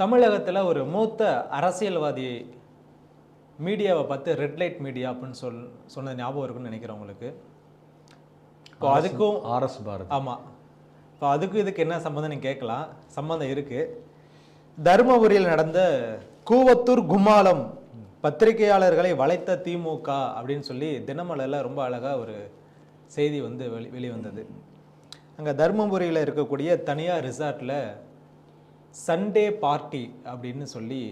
தமிழகத்தில் ஒரு மூத்த அரசியல்வாதி மீடியாவை பார்த்து ரெட் லைட் மீடியா அப்படின்னு சொல் சொன்னது ஞாபகம் இருக்குன்னு நினைக்கிறேன் உங்களுக்கு. இப்போ அதுக்கும் ஆர்எஸ் பாரதி. ஆமாம் இப்போ அதுக்கும் இதுக்கு என்ன சம்மந்தம் நீங்கள் கேட்கலாம். சம்மந்தம் இருக்குது தருமபுரியில் நடந்த கூவத்தூர் கும்மாளம் பத்திரிகையாளர்களை வளைத்த திமுக அப்படின்னு சொல்லி தினமலரில் ரொம்ப அழகாக ஒரு செய்தி வந்து வெளி வெளிவந்தது. அங்கே தருமபுரியில் இருக்கக்கூடிய தனியார் ரிசார்ட்டில் சண்டே பார்ட்டி அப்படின்னு சொல்லி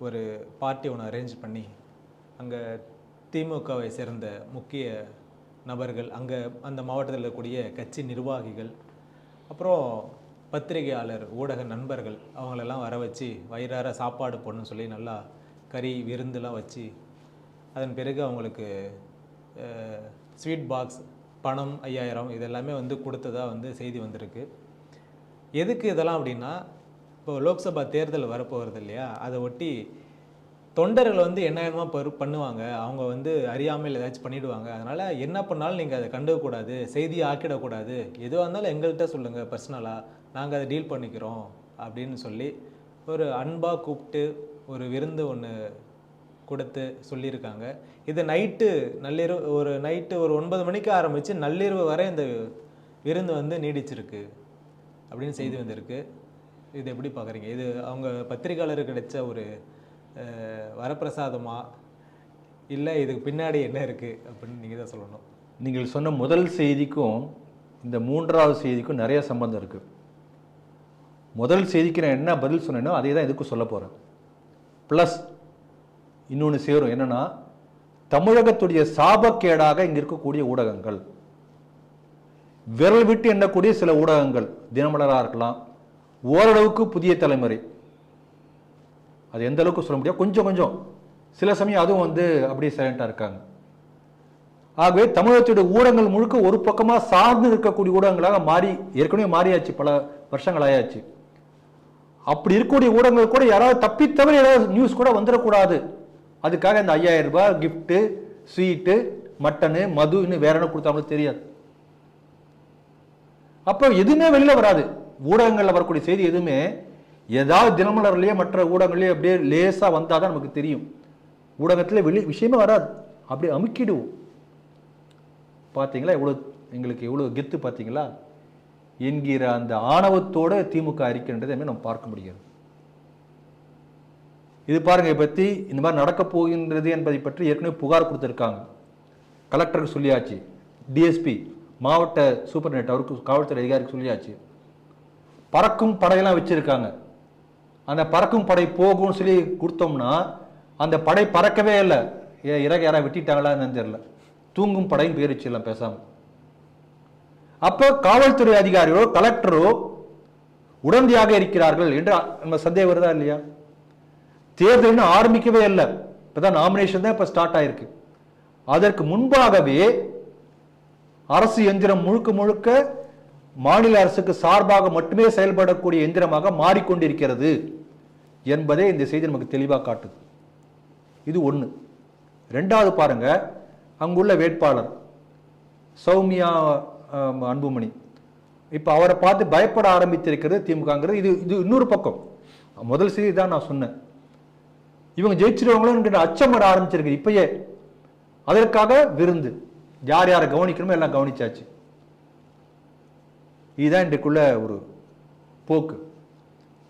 ஒரு பார்ட்டி ஒன்று அரேஞ்ச் பண்ணி அங்கே திமுகவை சேர்ந்த முக்கிய நபர்கள் அங்கே அந்த மாவட்டத்தில் இருக்கக்கூடிய கட்சி நிர்வாகிகள் அப்புறம் பத்திரிகையாளர் ஊடக நண்பர்கள் அவங்களெல்லாம் வர வச்சு வயிறார சாப்பாடு போடணும்னு சொல்லி நல்லா கறி விருந்துலாம் வச்சு அதன் பிறகு அவங்களுக்கு ஸ்வீட் பாக்ஸ் பணம் ஐயாயிரம் இதெல்லாமே வந்து கொடுத்ததா வந்து செய்தி வந்திருக்கு. எதுக்கு இதெல்லாம் அப்படின்னா இப்போ லோக்சபா தேர்தல் வரப்போகிறது இல்லையா? அதை ஒட்டி தொண்டர்கள் வந்து என்ன பரு பண்ணுவாங்க? அவங்க வந்து அறியாமையில் ஏதாச்சும் பண்ணிடுவாங்க. அதனால் என்ன பண்ணாலும் நீங்கள் அதை கண்டுக்கக்கூடாது. செய்தியை ஆக்கிடக்கூடாது. எதுவாக இருந்தாலும் எங்கள்கிட்ட சொல்லுங்கள் பர்சனலாக நாங்கள் அதை டீல் பண்ணிக்கிறோம் அப்படின்னு சொல்லி ஒரு அன்பாக கூப்பிட்டு ஒரு விருந்து ஒன்று கொடுத்து சொல்லியிருக்காங்க. இது நைட்டு நள்ளிரவு ஒரு நைட்டு ஒரு ஒன்பது மணிக்கு ஆரம்பித்து நள்ளிரவு வரை இந்த விருந்து வந்து நீடிச்சிருக்கு அப்படின்னு செய்தி வந்திருக்கு. இது எப்படி பார்க்குறீங்க? இது அவங்க பத்திரிகையாளருக்கு கிடைச்ச ஒரு வரப்பிரசாதமாக வரப்பிரசாதமா? இல்லை இதுக்கு பின்னாடி என்ன இருக்குது அப்படின்னு நீங்கள் தான் சொல்லணும். நீங்கள் சொன்ன முதல் செய்திக்கும் இந்த மூன்றாவது செய்திக்கும் நிறைய சம்பந்தம் இருக்குது முதல் செய்திக்கு நான் என்ன பதில் சொன்னேனோ அதே தான் இதுக்கும் சொல்ல போகிறேன் ப்ளஸ் இன்னொன்று சேரும் என்னென்னா தமிழகத்துடைய சாபக்கேடாக இங்கே இருக்கக்கூடிய ஊடகங்கள். விரல் விட்டு எண்ணக்கூடிய சில ஊடகங்கள் தினமலராக இருக்கலாம் ஓரளவுக்கு புதிய தலைமுறை. அது எந்த அளவுக்கு சொல்ல முடியாது. கொஞ்சம் கொஞ்சம். சில சமயம் அதுவும் வந்து அப்படியே சைலண்டாக இருக்காங்க. ஆகவே தமிழகத்துடைய ஊடகங்கள் முழுக்க ஒரு பக்கமாக சார்ந்து இருக்கக்கூடிய ஊடகங்களாக மாறி ஏற்கனவே மாறியாச்சு பல வருஷங்கள் ஆயாச்சு. அப்படி இருக்கக்கூடிய ஊடகங்கள் கூட யாராவது தப்பித்தவரை ஏதாவது நியூஸ் கூட வந்துடக்கூடாது. அதுக்காக இந்த ஐயாயிரம் ரூபாய் கிஃப்ட்டு ஸ்வீட்டு மட்டனு மதுன்னு வேற என்ன கொடுத்தாலும் தெரியாது. அப்போ எதுவுமே வெளியில் வராது. ஊடகங்களில் வரக்கூடிய செய்தி எதுவுமே ஏதாவது தினமலர்லேயே மற்ற ஊடகங்கள்லேயே அப்படியே லேசாக வந்தால் தான் நமக்கு தெரியும். ஊடகத்தில் வெளி விஷயமே வராது. அப்படியே அமுக்கிடுவோம். பார்த்தீங்களா எவ்வளோ எங்களுக்கு எவ்வளோ கெத்து பார்த்தீங்களா என்கிற அந்த ஆணவத்தோட திமுக அறிக்கைன்றதை நம்ம பார்க்க முடியாது. இது பாருங்க இதை பற்றி இந்த மாதிரி நடக்க போகின்றது என்பதை பற்றி ஏற்கனவே புகார் கொடுத்துருக்காங்க. கலெக்டருக்கு சொல்லியாச்சு. டிஎஸ்பி மாவட்ட சூப்பர்டென்ட் அவருக்கு காவல்துறை அதிகாரிக்கு சொல்லியாச்சு. பறக்கும் படையெல்லாம் வச்சிருக்காங்க. அந்த பறக்கும் படை போகும்னு சொல்லி கொடுத்தோம்னா அந்த படை பறக்கவே இல்லை. ஏ இறக யாராவது வெட்டிட்டாங்களா என்னன்னு தெரியல. தூங்கும் படையும் பேரிச்சிடலாம் பேசாமல் அப்போ காவல்துறை அதிகாரியோ கலெக்டரோ உடந்தையாக இருக்கிறார்கள் என்று நம்ம சந்தேகம் வருதா இல்லையா? தேர்தல் இன்னும் ஆரம்பிக்கவே இல்லை. இப்போதான் நாமினேஷன் தான் இப்போ ஸ்டார்ட் ஆயிருக்கு. அதற்கு முன்பாகவே அரசு எந்திரம் முழுக்க முழுக்க மாநில அரசுக்கு சார்பாக மட்டுமே செயல்படக்கூடிய எந்திரமாக மாறிக்கொண்டிருக்கிறது என்பதே இந்த செய்தி நமக்கு தெளிவாக காட்டுது. இது ஒன்று ரெண்டாவது பாருங்க அங்குள்ள வேட்பாளர் சௌமியா அன்புமணி. இப்போ அவரை பார்த்து பயப்பட ஆரம்பித்திருக்கிறது திமுகங்கிறது. இது இது இன்னொரு பக்கம். முதல் செய்தி தான் நான் சொன்னேன். இவங்க ஜெயிச்சிருவாங்களோங்கிற அச்சம் ஆரம்பிச்சிருக்கு இப்பயே. அதற்காக விருந்து. யார் யாரை கவனிக்கணுமோ எல்லாம் கவனிச்சாச்சு. இதுதான் இன்றைக்குள்ள ஒரு போக்கு.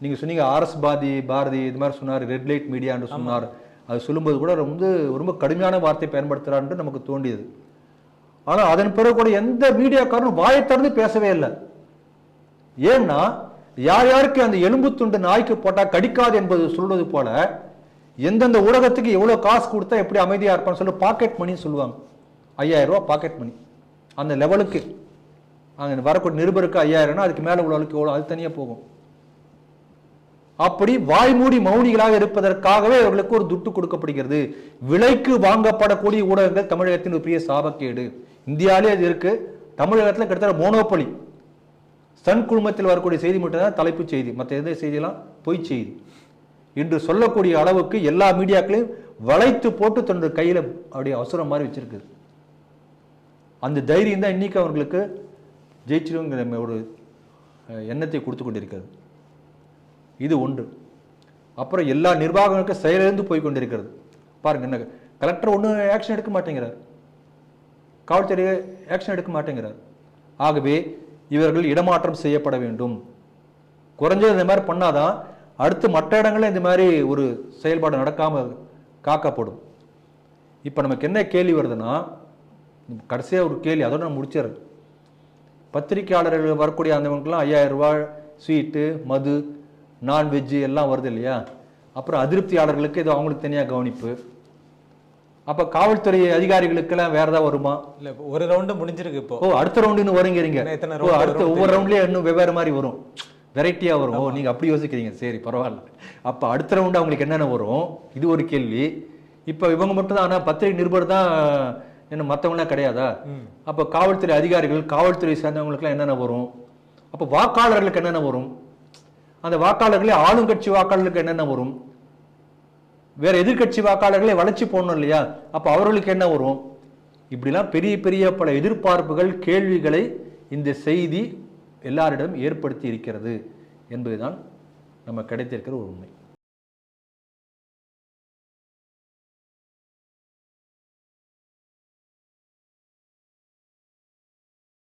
நீங்க சொன்னீங்க ஆர்எஸ் பாதி பாரதி இது மாதிரி சொன்னார் ரெட் லைட் மீடியான்னு சொன்னார். அது சொல்லும்போது கூட ரொம்ப ரொம்ப கடுமையான வார்த்தை பயன்படுத்துறான்னு நமக்கு தோண்டியது ஆனா அதன் பிறகு கூட எந்த மீடியாக்காரனும் வாயை திறந்து பேசவே இல்லை. ஏன்னா யார் யாருக்கு அந்த எலும்பு துண்டு நாய்க்கு போட்டா கடிக்காது என்பது சொல்வது போல எந்தெந்த ஊடகத்துக்கு எவ்வளவு காசு கொடுத்தா எப்படி அமைதியா இருப்பான்னு சொல்லி பாக்கெட் மணி சொல்லுவாங்க. ஐயாயிரம் ரூபாய் பாக்கெட் மணி அந்த லெவலுக்கு அங்கே வரக்கூடிய நிருபருக்கு ஐயாயிரம்னா அதுக்கு மேலே உள்ளவளுக்கு எவ்வளோ அது தனியாக போகும். அப்படி வாய்மூடி மௌனிகளாக இருப்பதற்காகவே அவர்களுக்கு ஒரு துட்டு கொடுக்கப்படுகிறது. விலைக்கு வாங்கப்படக்கூடிய ஊடகங்கள் தமிழகத்தின் ஒரு பெரிய சாபக்கேடு. இந்தியாவிலே அது இருக்கு. தமிழகத்தில் கிட்டத்தட்ட மோனோபொலி. சன் குழுமத்தில் வரக்கூடிய செய்தி மட்டும்தான் தலைப்புச் செய்தி. மற்ற எந்த செய்தியெல்லாம்? பொய் செய்தி. இன்று சொல்லக்கூடிய அளவுக்கு எல்லா மீடியாக்களையும் வளைத்து போட்டு தன்னுடைய கையில் அப்படியே அவசரம் மாதிரி வச்சிருக்குது. அந்த தைரியம் தான் இன்னைக்கு அவர்களுக்கு ஜெயிச்சிருங்கிற ஒரு எண்ணத்தை கொடுத்து கொண்டிருக்கிறது. இது ஒன்று. அப்புறம் எல்லா நிர்வாகங்களுக்கும் செயலிழந்து போய் கொண்டிருக்கிறது. பாருங்க என்ன கலெக்டர் ஒன்றும் ஆக்ஷன் எடுக்க மாட்டேங்கிறார். காவல்துறை ஆக்ஷன் எடுக்க மாட்டேங்கிறார். ஆகவே இவர்கள் இடமாற்றம் செய்யப்பட வேண்டும். குறைஞ்சது இந்த மாதிரி பண்ணாதான் அடுத்து மற்ற இடங்களில் இந்த மாதிரி ஒரு செயல்பாடு நடக்காமல் காக்கப்படும். இப்போ நமக்கு என்ன கேள்வி வருதுன்னா கடைசியாக ஒரு கேள்வி அதோட நான் முடிச்சிடுறேன். பத்திரிக்கையாளர்கள் வரக்கூடிய அந்தவங்களுக்குலாம் ஐயாயிரம் ரூபாய் ஸ்வீட்டு மது நான்வெஜ்ஜு எல்லாம் வருது இல்லையா? அப்புறம் அதிருப்தியாளர்களுக்கு இது அவங்களுக்கு தனியாக கவனிப்பு. அப்போ காவல்துறை அதிகாரிகளுக்கெல்லாம் வேற ஏதாவது வருமா? இல்ல ஒரு ரவுண்டு முடிஞ்சிருக்கு இப்போ. ஓ அடுத்த ரவுண்டு இன்னும் வருங்கிறீங்க. ஓ அடுத்த ஒவ்வொரு ரவுண்ட்லயும் இன்னும் வெவ்வேறு மாதிரி வரும். வெரைட்டியா வரும்? ஓ நீங்க அப்படி யோசிக்கிறீங்க. சரி பரவாயில்ல. அப்ப அடுத்த ரவுண்டு அவங்களுக்கு என்னென்ன வரும்? இது ஒரு கேள்வி. இப்ப இவங்க மட்டும் தான் ஆனா பத்திரிகை நிருபர் தான் என்ன மத்தவங்களாம் கிடையாதா. அப்ப காவல்துறை அதிகாரிகள் காவல்துறை சேர்ந்தவங்களுக்குலாம் என்னென்ன வரும்? அப்ப வாக்காளர்களுக்கு என்னென்ன வரும்? அந்த வாக்காளர்களே ஆளுங்கட்சி வாக்காளர்களுக்கு என்னென்ன வரும்? வேற எதிர்க்கட்சி வாக்காளர்களை வளைச்சு போடணும் இல்லையா? அப்ப அவர்களுக்கு என்ன வரும்? இப்படிலாம் பெரிய பெரிய பல எதிர்பார்ப்புகள் கேள்விகளை இந்த செய்தி எல்லாரிடம் ஏற்படுத்தி இருக்கிறது என்பதுதான் நம்ம கிடைத்திருக்கிற ஒரு உண்மை.